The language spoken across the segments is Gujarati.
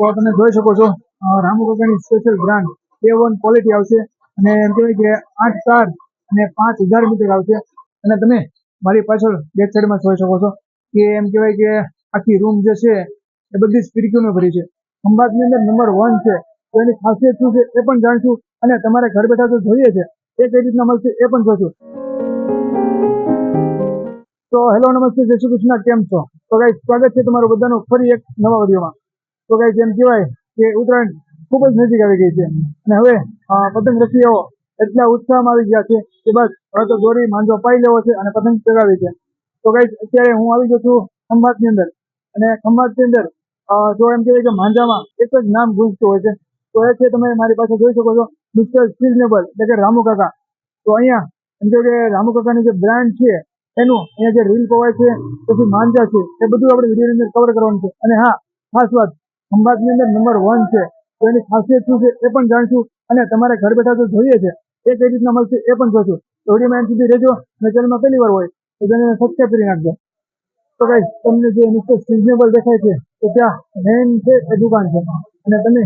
તો તમે જોઈ શકો છો અ, રામુ કાકાની special brand A one quality આવશે અને એમ કહેવાય કે આઠ ચાર અને પાંચ હજાર મીટર આવશે. અને તમે મારી પાછળ બેક સાઈડમાં જોઈ શકો છો કે એમ કહેવાય કે આખી રૂમ જે છે એ બધી જ ફિરકીઓનો ભરી છે. ખંભાતની અંદર નંબર વન છે. તો એની ખાસિયત શું છે એ પણ જાણશું અને તમારે ઘર બેઠા જો જોઈએ છે. એ કઈ રીતના મળશે એ પણ જોશું. તો હેલો નમસ્તે જય શ્રી કૃષ્ણ કેમ છો? તો ગાઈ સ્વાગત છે તમારું બધાનું ફરી એક નવા વિડીયોમાં. તો કઈ જેમ કહેવાય કે ઉત્તરાયણ ખૂબ જ નજીક આવી ગઈ છે. અને હવે પતંગ રસીઓ એટલા ઉત્સાહમાં આવી ગયા છે કે બસ, હવે તો દોરી, માંજો પાઈ લેવો છે અને પતંગ ચગાવી છે. તો કઈ અત્યારે હું આવી ગયો છું ખંભાતની અંદર. અને ખંભાતની અંદર જો એમ કહેવાય કે માંજામાં એક જ નામ ગુંજતું હોય છે. તો એ છે તમે મારી પાસે જોઈ શકો છો, મિસ્ટર સિઝનેબલ એટલે કે રામુ કાકા. તો અહીંયા, એમ કે રામુ કાકાની જે બ્રાન્ડ છે, એનું અહીંયા જે રીલ પવાય છે, પછી માંજા છે, એ બધું આપણે વિડીયોની અંદર કવર કરવાનું છે. અને હા, ખાસ વાત ખંભાતની અંદર નંબર વન છે. તો એની ખાસિયત શું છે એ પણ જાણશું અને તમારે ઘર બેઠા જો જોઈએ છે. એ કઈ રીતના મળશે એ પણ જોશું. તો વિડીયોમાં સુધી રહેજો અને ચેનલમાં પહેલી વાર હોય તો તેને સબસ્ક્રાઈબ કરી નાખજો. તો કઈ તમને જે મિસ્ટર સિઝનેબલ દેખાય છે, તો ત્યાં મેન છે એ દુકાન છે. અને તમે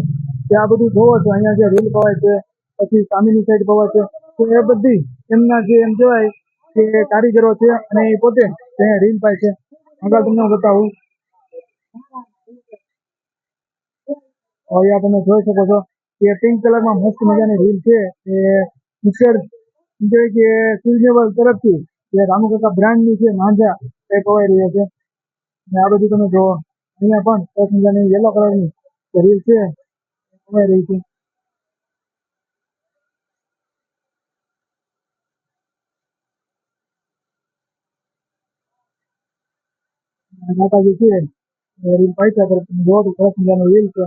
ત્યાં બધું જોવો છો, અહીંયા જે રીલ પવાય છે, પછી સામેની સાઈડ પવાય છે, તો એ બધી એમના જે એમ કહેવાય કે કારીગરો છે અને એ પોતે ત્યાં રીલ પાય છે. આગળ તમને હું બતાવું. અહીંયા તમે જોઈ શકો છો કે પિંક કલરમાં મસ્ત મજાની રીલ છે એ પિક્ચર કહેવાય કે સિઝનેબલ તરફથી જે રામુકાકા બ્રાન્ડની છે, માંજા એ કવાઈ રહ્યો છે. અને આ બધું તમે જુઓ. અહીંયા પણ સરસ મજાની યલો કલરની રીલ છે. કવાઈ રહી છે. માતાજી છે રીલ પાછા તરફ જોવો તો સરસ મજાની રીલ છે.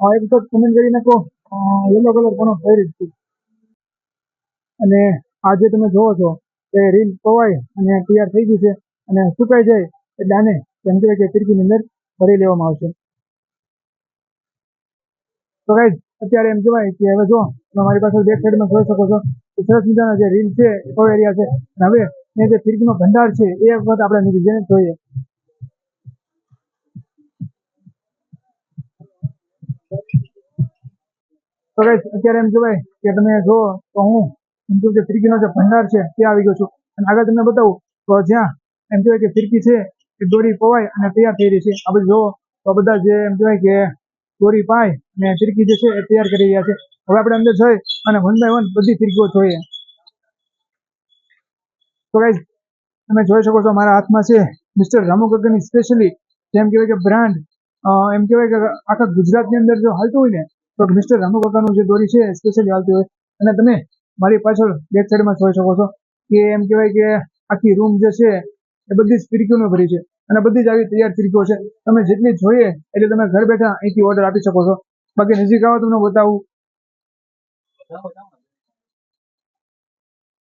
આ એક કમેન્ટ કરી નાખો યલો કલર કોનો ફેવરિટ છે. અને આજે તમે જોવો છો કે રીલ પવાય અને તૈયાર થઈ ગઈ છે અને સુકાઈ જાય એટલે આને એમ કહેવાય કે ફિરકીની અંદર ભરી લેવામાં આવશે. તો ગાઈઝ અત્યારે એમ કહેવાય કે હવે જો તમે મારી પાસે બેક સાઈડમાં જોઈ શકો છો કે સરસ મજાના જે રીલ છે, એ પવાઈ છે. અને હવે એ જે ફિરકીનો ભંડાર છે, એ વખત આપણે જઈને જોઈએ. તો અત્યારે એમ કહેવાય કે તમે જો તો હું એમ કહું કે ફિરકીનો જે ભંડાર છે ત્યાં આવી ગયો છું. અને આગળ તમને બતાવું તો જ્યાં એમ કહેવાય કે ફિરકી છે એ દોરી પવાય અને તૈયાર થઈ રહી છે. આ બધું જોવો તો બધા જે એમ કહેવાય કે દોરી પાય અને ફિરકી જે છે એ તૈયાર કરી રહ્યા છે. હવે આપણે અંદર જઈ અને વન બાય વન બધી ફિરકીઓ જોઈએ. તો guys, તમે જોઈ શકો છો મારા હાથમાં છે મિસ્ટર રામુ ગગનની સ્પેશિયલી જેમ કહેવાય કે બ્રાન્ડ એમ કહેવાય કે આખા ગુજરાતની અંદર જો હાલતું હોય ને તો મિસ્ટર રામુ કાકાનું જે દોરી છે સ્પેશિયલી હાલતી હોય. અને તમે મારી પાછળ બેક સાઈડમાં જોઈ શકો છો કે એમ કહેવાય કે આખી રૂમ જે છે, એ બધી જ ફિરકીઓને ભરી છે. અને બધી જ આવી તૈયાર ફિરકીઓ છે. તમે જેટલી જોઈએ એટલે તમે ઘર બેઠા અહીંથી ઓર્ડર આપી શકો છો. બાકી નજીક આવો, તમને બતાવું.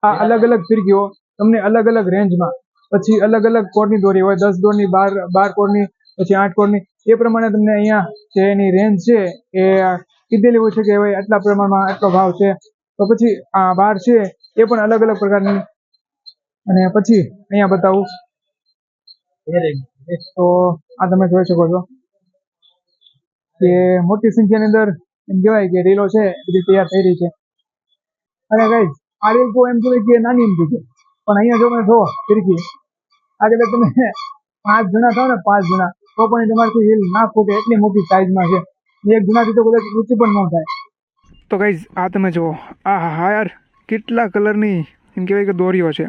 આ અલગ અલગ ફિરકીઓ તમને અલગ અલગ રેન્જમાં પછી અલગ અલગ કોડની દોરી હોય, દસ દોરની બાર બાર કોડની પછી આઠ કોડની એ પ્રમાણે તમને અહીંયા જે એની રેન્જ છે, એ કીધેલી હોય છે કે ભાઈ આટલા પ્રમાણમાં આટલો ભાવ છે, તો પછી આ બાર છે, એ પણ અલગ અલગ પ્રકારની. અને પછી અહીંયા બતાવું. તો આ તમે જોઈ શકો છો કે મોટી સંખ્યાની અંદર એમ કહેવાય કે રીલો છે બધી તૈયાર થઈ રહી છે. અને ગાઈઝ આ રીલ તો એમ કહેવાય કે નાની એમ છે પણ અહીંયા જો તમે જો ફિરકી આ કદાચ તમે પાંચ જણા થાવ ને, પાંચ જણા, તો પણ તમારી રીલ ના ફૂટે એટલી મોટી સાઈઝમાં છે. એક જણાથી તો કદાચ મૃત્યુ પણ ન થાય. તો ગાઈઝ આ તમે જુઓ. આ હા યાર કેટલા કલરની એમ કહેવાય કે દોરીઓ છે.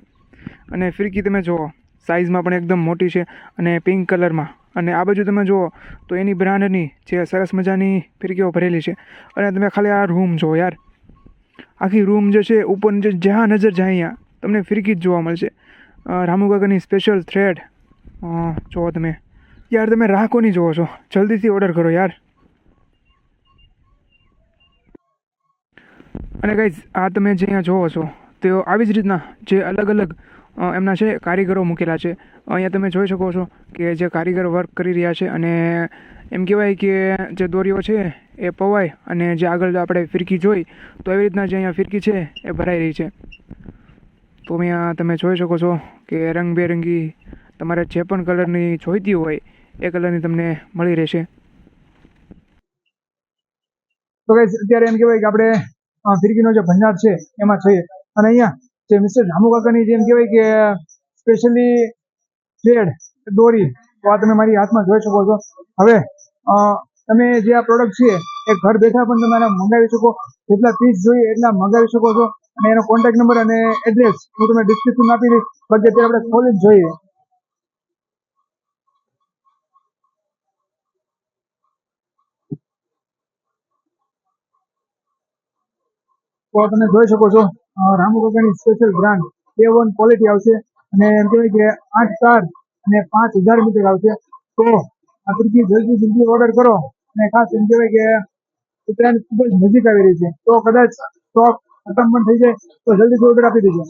અને ફિરકી તમે જુઓ સાઇઝમાં પણ એકદમ મોટી છે અને પિંક કલરમાં અને આ બાજુ તમે જુઓ, તો એની બ્રાન્ડની જે સરસ મજાની ફિરકીઓ ભરેલી છે. અને તમે ખાલી આ રૂમ જુઓ યાર. આખી રૂમ જે છે, ઉપર જે જ્યાં નજર જાય અહીંયા, તમને ફિરકી જ જોવા મળશે. રામુકાકાની સ્પેશિયલ થ્રેડ જુઓ તમે. યાર, તમે રાહ કોની જુઓ છો? જલ્દીથી ઓર્ડર કરો યાર. અને ગાઈઝ આ તમે જે અહીંયા જોવો છો તેઓ આવી જ રીતના જે અલગ અલગ એમના છે કારીગરો મૂકેલા છે. અહીંયા તમે જોઈ શકો છો કે જે કારીગર વર્ક કરી રહ્યા છે અને એમ કહેવાય કે જે દોરીઓ છે એ પવાય અને જે આગળ આપણે ફિરકી જોઈ, તો એવી રીતના જે અહીંયા ફિરકી છે એ ભરાઈ રહી છે. તો અહીંયા તમે જોઈ શકો છો કે રંગબેરંગી તમારે જે પણ કલરની જોઈતી હોય, એ કલરની તમને મળી રહેશે. તો અત્યારે એમ કહેવાય કે આપણે ફિરકીનો જે ભંડાર છે, એમાં છીએ અને અહીંયા જે મિસ્ટર રામુ કાકાની જેમ કહેવાય કે સ્પેશિયલી થ્રેડ દોરી, તો આ તમે મારી હાથમાં જોઈ શકો છો. હવે તમે જે આ પ્રોડક્ટ છે, એ ઘર બેઠા પણ તમે મંગાવી શકો. જેટલા પીસ જોઈએ એટલા મંગાવી શકો છો. અને એનો કોન્ટેક્ટ નંબર અને એડ્રેસ હું તમને ડિસ્ક્રિપ્શન આપી દઈશ. બાકી અત્યારે આપણે ખોલી જ જોઈએ. તો તમે જોઈ શકો છો અ, રામુ કાકાની special brand A one quality આવશે અને એમ કહેવાય કે આઠ ચાર અને પાંચ હજાર મીટર આવશે. તો આ ત્રીજી જલ્દી જલ્દી ઓર્ડર કરો અને ખાસ એમ કહેવાય કે ઉત્તરાયણ ખૂબ જ નજીક આવી રહી છે. તો કદાચ સ્ટોક ખતમ પણ થઈ જાય તો જલ્દીથી ઓર્ડર આપી દેજો.